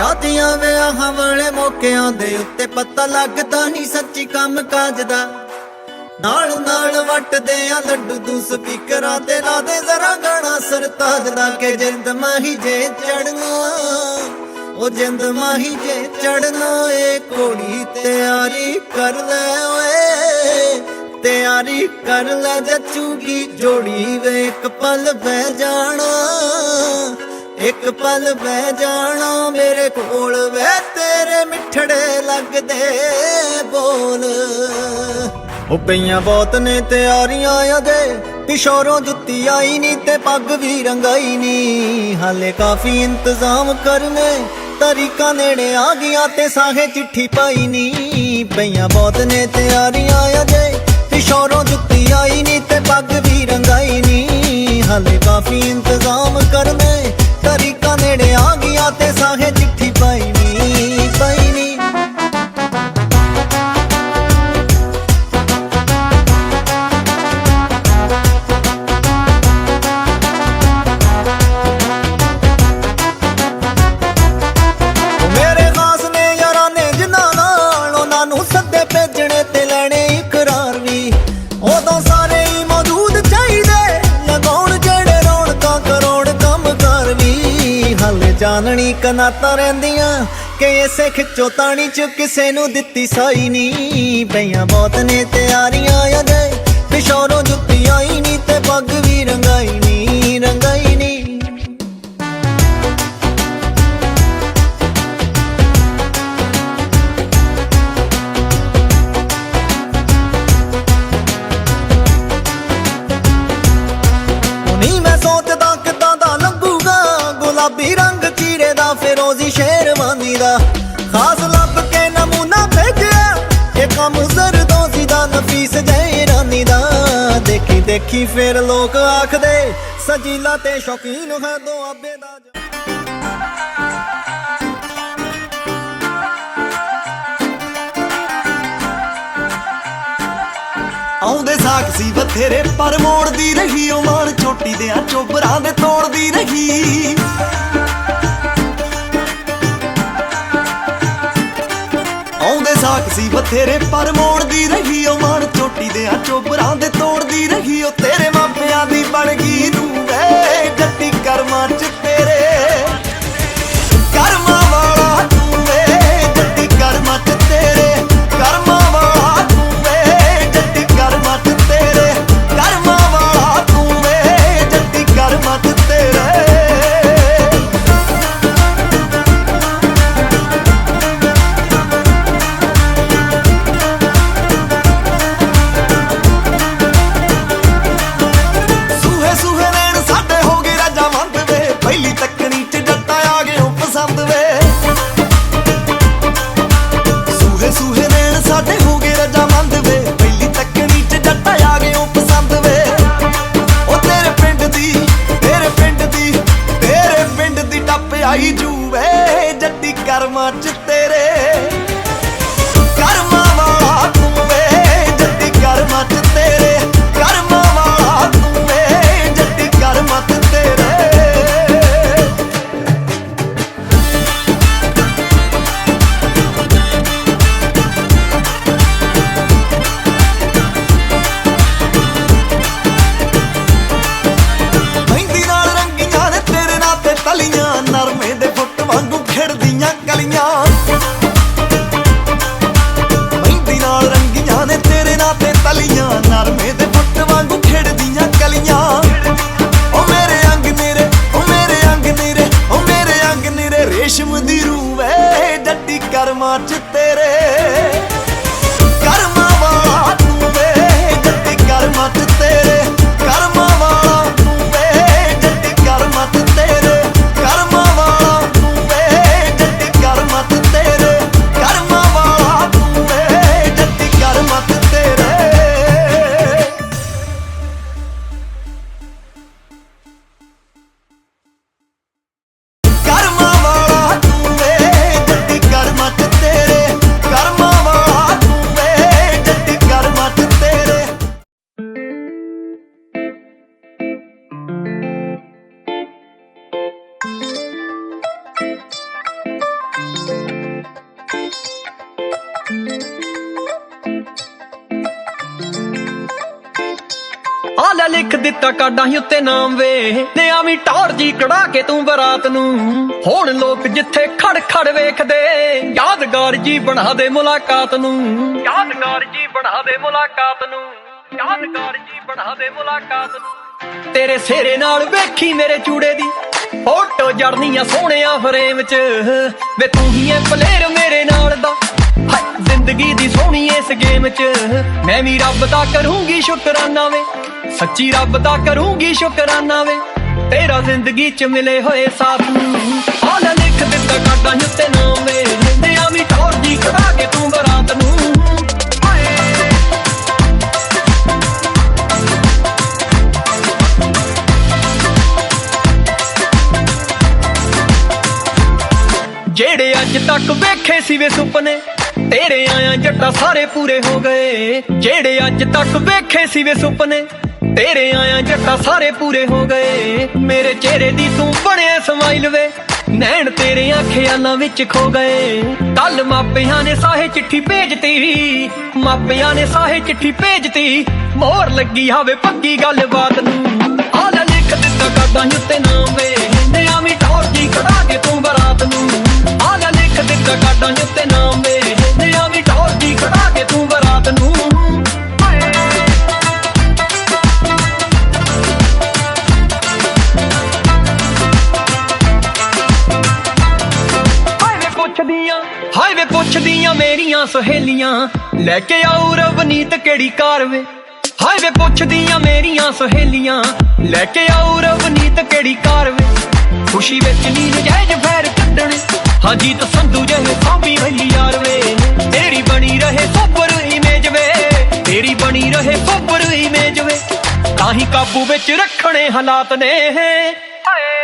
ਸ਼ਾਦੀਆਂ ਵਿਆਹਾਂ ਵਾਲੇ ਮੌਕਿਆਂ ਦੇ ਉੱਤੇ ਪਤਾ ਲੱਗਦਾ ਨਹੀਂ ਸੱਚੀ ਕੰਮ ਕਾਜ ਦਾ। ਨਾਲ ਨਾਲ ਵਟਦੇ ਆ ਲੱਡੂ ਤੂੰ ਸਪੀਕਰਾਂ ਤੇ ਲਾ ਦੇ ਜ਼ਰਾ ਗਾਣਾ ਸਰਤਾਜ ਦਾ ਕਿ ਜਿੰਦ ਮਾਹੀ ਜੇ ਚੜਨਾ। ਉਹ ਜਿੰਦ ਮਾਹੀ ਜੇ ਚੜਨਾ ਏ ਕੋੜੀ ਤਿਆਰੀ ਕਰ ਲੈ ਓਏ। ਤਿਆਰੀ ਕਰ ਲੈ ਜੱਚੂਗੀ ਜੋੜੀ ਵੇ ਇੱਕ ਪਲ ਬਹਿ ਜਾਣਾ। ਇੱਕ ਪਲ ਬਹਿ ਜਾਣਾ ਮੇਰੇ ਕੋਲ ਵੇ ਤੇਰੇ ਮਿੱਠੜੇ ਲੱਗਦੇ ਬੋਲ। ਉਹ ਪਈਆਂ ਬਹੁਤ ਨੇ ਤਿਆਰੀਆਂ ਅਜੇ, ਪਿਸ਼ੋਰੋਂ ਜੁੱਤੀ ਆਈ ਨਹੀਂ ਤੇ ਪੱਗ ਵੀ ਰੰਗਾਈ ਨਹੀਂ ਹਾਲੇ ਕਾਫੀ ਇੰਤਜ਼ਾਮ ਕਰਨੇ, ਤਰੀਕਾ ਨੇੜੇ ਆ ਗਿਆ ਤੇ ਸਾਹੇ ਚਿੱਠੀ ਪਾਈ ਨਹੀਂ ਪਈਆਂ ਬਹੁਤ ਨੇ ਤਿਆਰੀਆਂ ਅਜੇ, ਪਿਸ਼ੋਰੋਂ ਜੁੱਤੀ ਆਈ ਨਹੀਂ ਤੇ ਪੱਗ ਵੀ ਰੰਗਾਈ ਨਹੀਂ ਹਾਲੇ ਕਾਫੀ ਇੰਤਜ਼ਾਮ ਕਰਨੇ ਤਰੀਕਾ ਨੇੜੇ ਆ ਗਿਆ ਤੇ ਸਾਹੇ ਹਾਲੇ ਜਾਣਣੀ ਕਨਾਤਾਂ ਰਹਿੰਦੀਆਂ ਕਿ ਇਸੇ ਖਿੱਚੋ ਤਾਣੀ ਚ ਕਿਸੇ ਨੂੰ ਦਿੱਤੀ ਸਾਈ ਨਹੀਂ। ਪਈਆਂ ਬਹੁਤ ਨੇ ਤਿਆਰੀਆਂ ਅਜੇ ਪਿਸ਼ੋਰੋਂ ਜੁੱਤੀ ਆਈ ਨਹੀਂ ਤੇ ਪੱਗ ਵੀ ਰੰਗਾਈ ਨਹੀਂ, ਰੰਗਾਈ ਸ਼ੇਰਵਾਨੀ ਖਾਸ ਲੱਭ ਕੇ ਨਮੂਨਾ ਭੇਜਿਆ। ਇਹ ਕੰਮ ਜ਼ਰਦੋਜ਼ੀ ਦਾ, ਨਫੀਸ ਜੈਰਾਨੀ ਦਾ। ਦੇਖੀ ਦੇਖੀ, ਫਿਰ ਲੋਕ ਆਖਦੇ, ਸਜੀਲਾ ਤੇ ਸ਼ੌਕੀਨ ਹੈ ਦੁਆਬੇ ਦਾ ਆਉਂਦੇ ਸਾਖ ਸੀ ਬਥੇਰੇ, ਪਰ ਮੋੜਦੀ ਰਹੀ, ਉਹ ਮਾਰ ਛੋਟੀ ਦੇ ਆ ਚੋਬਰਾਂ ਦੇ ਤੋੜਦੀ ਰਹੀ। ਸਾਖ ਸੀ ਬਥੇਰੇ, ਪਰ ਮੋੜਦੀ ਰਹੀ ਉਹ ਮਨ ਚੋਟੀ ਦੇ ਆ ਚੋਬਰਾਂ ਦੇ ਤੋੜਦੀ ਰਹੀ ਉਹ ਤੇਰੇ ਮਾਪਿਆਂ ਦੀ ਬਣ ਗਈ ਨੂੰ ਵੇ ਜੱਟੀ ਕਰਮਾਂ ਚ ਸੂਹੇ ਨਾਲ ਤੇ ਤਲੀਆਂ ਨਰਮੇ ਦੇ ਲਿਖ ਦਿੱਤਾ ਕਾਡਾਂ ਹੀ ਉੱਤੇ ਨਾਮ ਵੇ। ਤੇ ਆਵੀਂ ਟੌਰ ਜੀ ਕਢਾ ਕੇ ਤੂੰ ਬਰਾਤ ਨੂੰ। ਹੁਣ ਲੋਕ ਜਿੱਥੇ ਖੜ ਖੜ ਵੇਖਦੇ, ਯਾਦਗਾਰ ਜੀ ਬਣਾ ਦੇ ਮੁਲਾਕਾਤ ਨੂੰ। ਯਾਦਗਾਰ ਜੀ ਬਣਾ ਦੇ ਮੁਲਾਕਾਤ ਨੂੰ। ਯਾਦਗਾਰ ਜੀ ਬਣਾ ਦੇ ਮੁਲਾਕਾਤ ਨੂੰ। ਤੇਰੇ ਸਿਹਰੇ ਨਾਲ ਵੇਖੀ ਮੇਰੇ ਚੂੜੇ ਦੀ। ਫੋਟੋ ਜੜਨੀਆਂ ਸੋਹਣਿਆ ਫਰੇਮ 'ਚ। ਵੇ ਤੂੰ ਹੀ ਐ ਪਲੇਅਰ ਮੇਰੇ ਨਾਲ ਦਾ। ਜ਼ਿੰਦਗੀ ਦੀ ਸੋਹਣੀ ਇਸ ਗੇਮ 'ਚ। ਮੈਂ ਵੀ ਰੱਬ ਦਾ ਕਰੂੰਗੀ ਸ਼ੁਕਰਾਨਾ ਵੇ। ਸੱਚੀ ਰੱਬ ਦਾ ਕਰੂੰਗੀ ਸ਼ੁਕਰਾਨਾ ਵੇ। ਤੇਰਾ ਜ਼ਿੰਦਗੀ 'ਚ ਮਿਲੇ ਹੋਏ ਸਾਥ ਨੂੰ। ਆਹ ਲਿਖ ਦਿੱਤਾ ਕਾਟਾਂ ਉੱਤੇ ਨਾਮ ਵੇ। ਤੇ ਆਵੀਂ ਟੌਰ ਜੀ ਕਢਾ ਕੇ ਤੂੰ ਬਰਾਤ ਨੂੰ। ਜਿਹੜੇ ਅੱਜ ਤੱਕ ਵੇਖੇ ਸੀ ਵੇ ਸੁਪਨੇ ਤੇਰੇ ਆਇਆ ਜੱਟਾ ਸਾਰੇ ਪੂਰੇ ਹੋ ਗਏ। ਜਿਹੜੇ ਅੱਜ ਤੱਕ ਵੇਖੇ ਸੀ ਵੇ ਸੁਪਨੇ, ਤੇਰੇ ਆਇਆ ਜੱਟਾ ਸਾਰੇ ਪੂਰੇ ਹੋ ਗਏ। ਮੇਰੇ ਚਿਹਰੇ ਦੀ ਤੂੰ ਬਣਿਆ ਸਮਾਈਲ ਵੇ, ਨੈਣ ਤੇਰੇ ਖਿਆਲਾਂ ਵਿੱਚ ਖੋ ਗਏ। ਕੱਲ ਮਾਪਿਆਂ ਨੇ ਸਾਹੇ ਚਿੱਠੀ ਭੇਜਤੀ, ਮਾਪਿਆਂ ਨੇ ਸਾਹੇ ਚਿੱਠੀ ਭੇਜਤੀ। ਮੋਹਰ ਲੱਗੀ ਹਵੇ ਪੱਕੀ ਗੱਲਬਾਤ ਨੂੰ। ਆ ਲਿਖ ਦਿੱਤਾ ਕਾਡਾਂ ਉੱਤੇ ਨਾਮ ਵੇ। ਤੇ ਟੌਰ ਜੀ ਕਢਾ ਕੇ ਤੂੰ ਬਰਾਤ ਨੂੰ। ਆ ਲਿਖ ਦਿੱਤਾ ਕਾਡਾਂ ਉੱਤੇ ਨਾਮ ਵੇ। ਮੇਰੀਆਂ ਸਹੇਲੀਆਂ, ਲੈ ਕੇ ਆਉ ਰਵਨੀਤ ਕਿਹੜੀ ਕਾਰ ਵੇ? ਹਾਏ ਵੇ ਪੁੱਛਦੀਆਂ ਮੇਰੀਆਂ ਸਹੇਲੀਆਂ, ਲੈ ਕੇ ਆਉ ਰਵਨੀਤ ਕਿਹੜੀ ਕਾਰ ਵੇ? ਖੁਸ਼ੀ ਵਿੱਚ ਨੀ ਨਜਾਇਜ਼ ਫੈਰ ਕੱਢਣੇ, ਹਾਂਜੀ ਤਾਂ ਸੰਧੂ ਜਿਹੇ ਸਾਂਭੀ ਹੋਈ ਯਾਰ ਵੇ। ਤੇਰੀ ਬਣੀ ਰਹੇ ਸੋਬਰ ਇਮੇਜ ਵੇ, ਤੇਰੀ ਬਣੀ ਰਹੇ ਸੋਬਰ ਇਮੇਜ ਵੇ। ਤਾਂ ਹੀ ਕਾਬੂ ਵਿੱਚ ਰੱਖਣੇ ਹਾਲਾਤ ਨੇ। ਹਾਏ।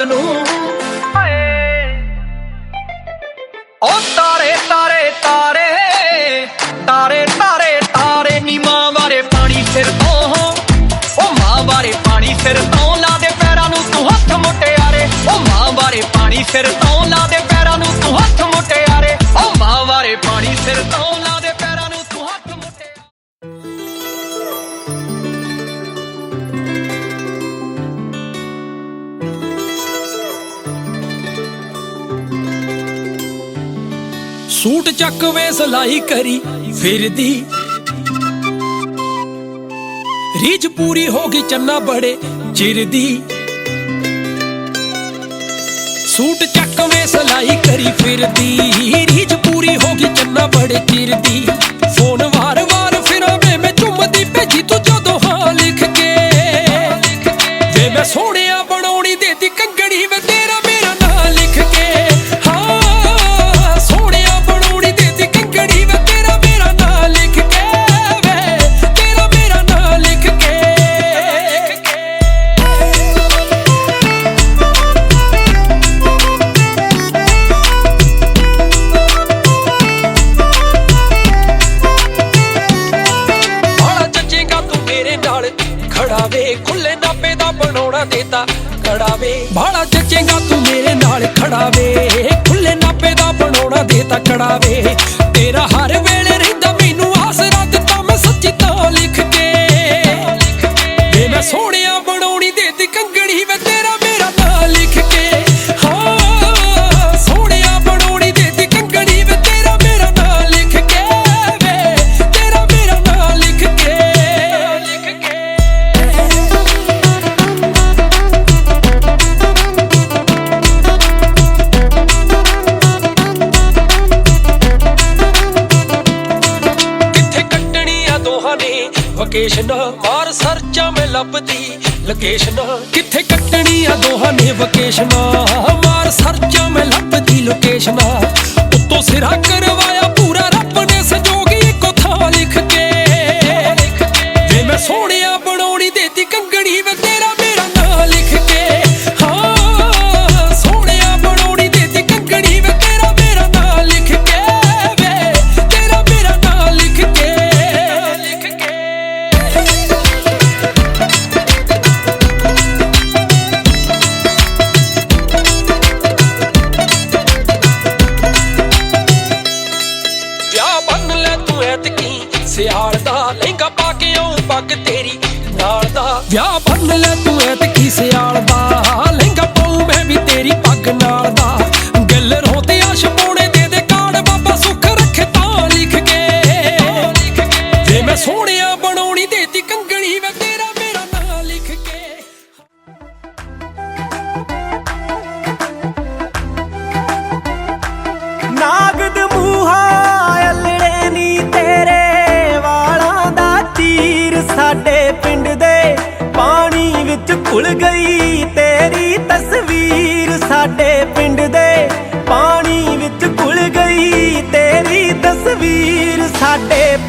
ਤੂੰ ਨੂੰ। ਓ ਤਾਰੇ ਤਾਰੇ ਤਾਰੇ। ਤਾਰੇ ਤਾਰੇ ਤਾਰੇ ਨੀ ਮਾਂ ਵਾਰੇ ਪਾਣੀ ਸਿਰ ਤੋਂ। ਓ ਮਾਂ ਵਾਰੇ ਪਾਣੀ ਸਿਰ ਤੋਂ ਲਾ ਦੇ ਪੈਰਾਂ ਨੂੰ ਤੂੰ ਹੱਥ ਮੁਟਿਆਰੇ। ਓ ਮਾਂ ਵਾਰੇ ਪਾਣੀ ਸਿਰ ਤੋਂ ਲਾ ਦੇ ਪੈਰਾਂ ਨੂੰ ਤੂੰ ਹੱਥ ਮੁਟਿਆਰੇ। ਓ ਮਾਂ ਵਾਰੇ ਪਾਣੀ ਸਿਰ ਤੋਂ ਸੂਟ ਚੱਕ ਵੇ ਸਲਾਈ ਕਰੀ ਫਿਰਦੀ। ਰੀਝ ਪੂਰੀ ਹੋ ਗਈ ਚੰਨਾ ਬੜੇ ਚਿਰ ਦੀ ਸੂਟ ਚੱਕ ਵੇ ਸਲਾਈ ਕਰੀ ਫਿਰਦੀ। ਰੀਝ ਪੂਰੀ ਹੋ ਗਈ ਚੰਨਾ ਬੜੇ ਚਿਰ ਦੀ ਫੋਨ ਵਾਰ-ਵਾਰ ਫਿਰਾਂ ਵੇ ਮੈਂ ਚੁੰਮਦੀ ਭੇਜੀ ਤੂੰ ਬਣਾਉਣਾ ਖੜਾ ਵੇ। ਬਾਲਾ ਚੱਜੇਗਾ ਤੂੰ ਮੇਰੇ ਨਾਲ ਖੜਾ ਵੇ। ਖੁੱਲੇ ਨਾਪੇ ਦਾ ਬਣਾਉਣਾ ਦੇਤਾ ਖੜਾ ਵੇ। ਤੇਰਾ ਹਰ ਵੇਲੇ ਰਹਿੰਦਾ ਮੈਨੂੰ ਆਸਰਾ ਦਿੱਤਾ ਮੈਂ ਸੱਚੀ ਤਾਂ ਲਿਖ ਕੇ। ਵੇ ਮੈਂ ਸੋਹਣਿਆ ਬਣਾਉਣੀ ਦੇ ਕੰਗਣੀ ਵਕੇਸ਼ਨ ਮਾਰ ਸਰਚਾਂ ਮੈਂ ਲੱਭਦੀ। ਲੋਕੇਸ਼ਨ ਕਿੱਥੇ ਕੱਟਣੀ ਆ ਦੋਹਾਂ ਨੇ ਵਕੇਸ਼ਨ ਮਾਰ ਸਰਚਾਂ ਮੈਂ ਲੱਭਦੀ ਲੋਕੇਸ਼ਨ ਉੱਤੋਂ ਸਿਰਾ ਕਰਵਾਇਆ ਪੂਰਾ ਰੱਬ ਨੇ ਸੰਜੋਗੀ ਇੱਕੋ ਥਾਂ ਲਿਖ ਕੇ। ਵੇ ਮੈਂ ਸੋਹਣਿਆ ਬਣਾਉਣੀ, ਦੇਤੀ ਕੰਗਣੀ ਵਿਆਹ ਬੰਨ ਲੈ ਤੂੰ day